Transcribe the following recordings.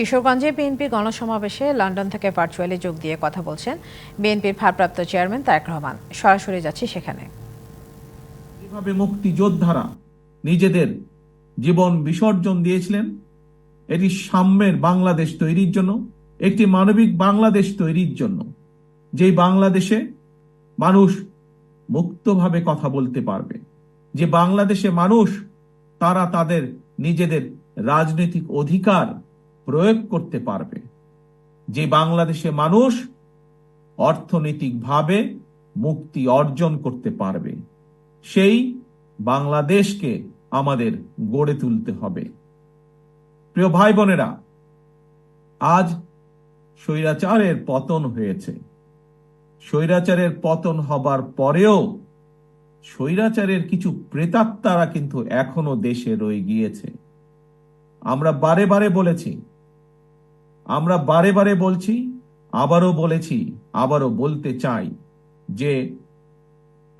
কিশোরগঞ্জে BNP গণসমাবেশে London থেকে virtually যোগ দিয়ে কথা বলছেন বিএনপির ভারপ্রাপ্ত চেয়ারম্যান তারেক রহমান। সরাসরি যাচ্ছি সেখানে। যেভাবে মুক্তিযোদ্ধারা নিজেদের জীবন বিসর্জন দিয়েছিলেন, এটি সাম্যের বাংলাদেশ তৈরির জন্য, একটি মানবিক বাংলাদেশ তৈরির জন্য, যেই বাংলাদেশে মানুষ মুক্তভাবে কথা বলতে পারবে, যে বাংলাদেশে মানুষ, তারা তাদের নিজেদের রাজনৈতিক অধিকার প্রয়োগ করতে পারবে। যে বাংলাদেশে মানুষ অর্থনৈতিকভাবে মুক্তি অর্জন করতে পারবে, সেই বাংলাদেশকে আমাদের গড়ে তুলতে হবে। প্রিয় ভাই বোনেরা আজ স্বৈরাচারের পতন হয়েছে। স্বৈরাচারের পতন হবার পরেও স্বৈরাচারের কিছু প্রেতাত্মারা কিন্তু এখনও দেশে রয়ে গিয়েছে। আমরা বারে বারে বলেছি আমরা বারে বারে বলছি, আবারও বলেছি, আবারও বলতে চাই যে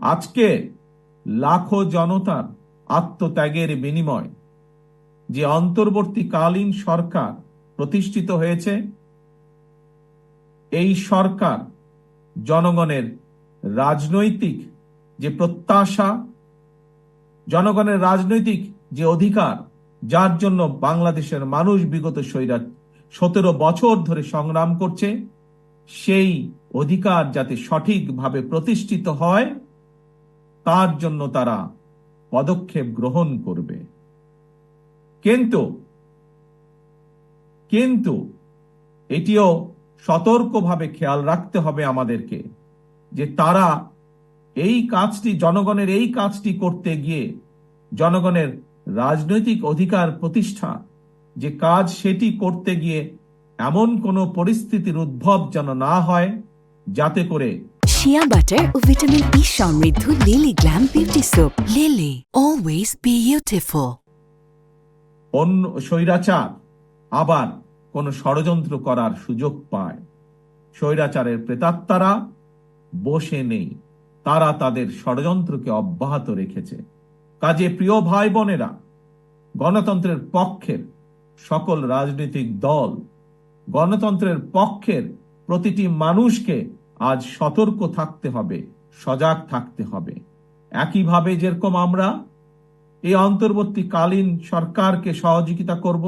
আজকে লাখো জনতার আত্মত্যাগের বিনিময় যে অন্তর্বর্তীকালীন সরকার প্রতিষ্ঠিত হয়েছে, এই সরকার জনগণের রাজনৈতিক যে প্রত্যাশা, জনগণের রাজনৈতিক যে অধিকার, যার জন্য বাংলাদেশের মানুষ বিগত সৈরা সতেরো বছর ধরে সংগ্রাম করছে। সেই অধিকার যাতে সঠিকভাবে প্রতিষ্ঠিত হয়, তার জন্য তারা পদক্ষেপ গ্রহণ করবে। কিন্তু কিন্তু এটিও সতর্কভাবে খেয়াল রাখতে হবে আমাদেরকে যে তারা এই কাজটি, জনগণের এই কাজটি করতে গিয়ে জনগণের রাজনৈতিক অধিকার প্রতিষ্ঠা যে কাজ সেটি করতে গিয়ে এমন কোনো পরিস্থিতির উদ্ভব যেন না হয় যাতে করে শিয়া বাটার ও ভিটামিন ই সমৃদ্ধ Lily glam beauty soap Lily always beautiful অন্য স্বৈরাচার আবার কোনো ষড়যন্ত্র করার সুযোগ পায়। স্বৈরাচারের প্রেতাত্মারা বসে নেই। তারা তাদের ষড়যন্ত্রকে অব্যাহত রেখেছে। কাজে প্রিয় ভাই বোনেরা গণতন্ত্রের পক্ষের সকল রাজনৈতিক দল গণতন্ত্রের পক্ষের প্রতিটি মানুষকে আজ সতর্ক থাকতে হবে, সজাগ থাকতে হবে। একইভাবে যেরকম আমরা, এই অন্তর্বর্তীকালীন সরকারকে সহযোগিতা করব,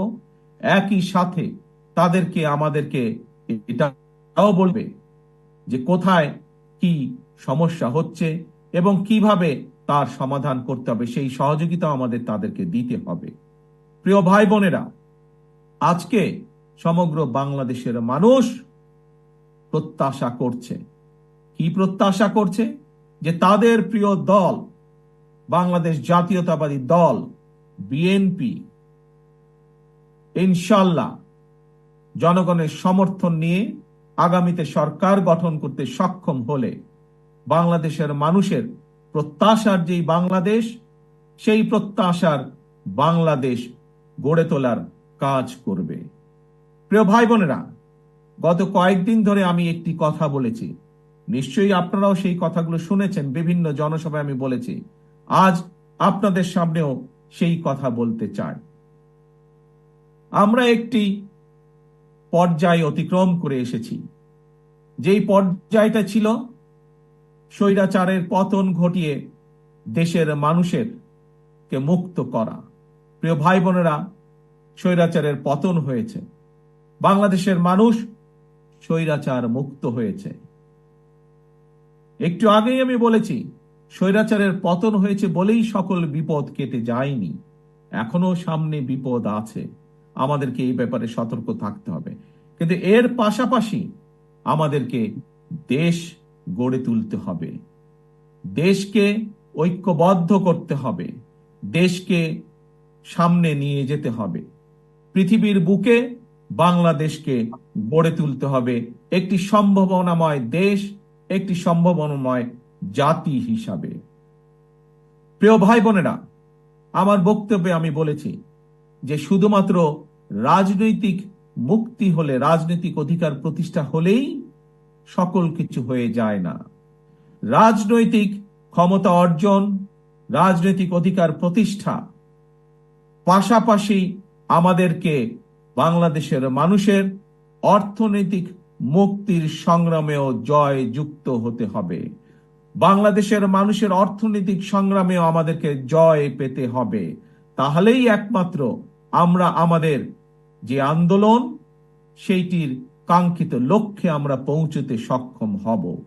একই সাথে তাদেরকে, আমাদেরকে এটাও বলবে যে কোথায় কি সমস্যা হচ্ছে এবং কীভাবে তার সমাধান করতে হবে, সেই সহযোগিতা আমাদের তাদেরকে দিতে হবে। প্রিয় ভাই বোনেরা আজকে সমগ্র বাংলাদেশের মানুষ প্রত্যাশা করছে। কি প্রত্যাশা করছে? যে তাদের প্রিয় দল, বাংলাদেশ জাতীয়তাবাদী দল, বিএনপি ইনশাল্লাহ জনগণের সমর্থন নিয়ে আগামীতে সরকার গঠন করতে সক্ষম হলে বাংলাদেশের মানুষের প্রত্যাশার যেই বাংলাদেশ, সেই প্রত্যাশার বাংলাদেশ গড়ে তোলার কাজ করবে। প্রিয় ভাই বোনেরা গত কয়েকদিন ধরে আমি একটি কথা বলেছি। নিশ্চয়ই আপনারাও সেই কথাগুলো শুনেছেন, বিভিন্ন জনসভায় আমি বলেছি। আজ আপনাদের সামনেও সেই কথা বলতে চাই। আমরা একটি পর্যায় অতিক্রম করে এসেছি। যেই পর্যায়টা ছিল, স্বৈরাচারের পতন ঘটিয়ে দেশের মানুষের কে মুক্ত করা। প্রিয় ভাই বোনেরা স্বৈরাচারের পতন হয়েছে। বাংলাদেশের মানুষ স্বৈরাচার মুক্ত হয়েছে। একটু আগেই আমি বলেছি, স্বৈরাচারের পতন হয়েছে বলেই সকল বিপদ কেটে যায়নি। এখনও সামনে বিপদ আছে। আমাদেরকে এই ব্যাপারে সতর্ক থাকতে হবে। কিন্তু এর পাশাপাশি আমাদেরকে দেশ গড়ে তুলতে হবে। দেশকে ঐক্যবদ্ধ করতে হবে। দেশকে সামনে নিয়ে যেতে হবে। পৃথিবীর বুকে বাংলাদেশকে গড়ে তুলতে হবে। একটি সম্ভাবনাময় দেশ, একটি সম্ভাবনাময় জাতি হিসাবে। প্রিয় ভাই বোনেরা, আমার বক্তব্যে আমি বলেছি যে শুধুমাত্র রাজনৈতিক মুক্তি হলে, রাজনৈতিক অধিকার প্রতিষ্ঠা হলেই সকল কিছু হয়ে যায় না। রাজনৈতিক ক্ষমতা অর্জন, রাজনৈতিক অধিকার প্রতিষ্ঠা, পাশাপাশি আমাদেরকে বাংলাদেশের মানুষের অর্থনৈতিক মুক্তির সংগ্রামেও জয় যুক্ত হতে হবে। বাংলাদেশের মানুষের অর্থনৈতিক সংগ্রামেও আমাদেরকে জয় পেতে হবে। তাহলেই একমাত্র আমরা আমাদের যে আন্দোলন, সেইটির কাঙ্ক্ষিত লক্ষ্যে আমরা পৌঁছতে সক্ষম হব।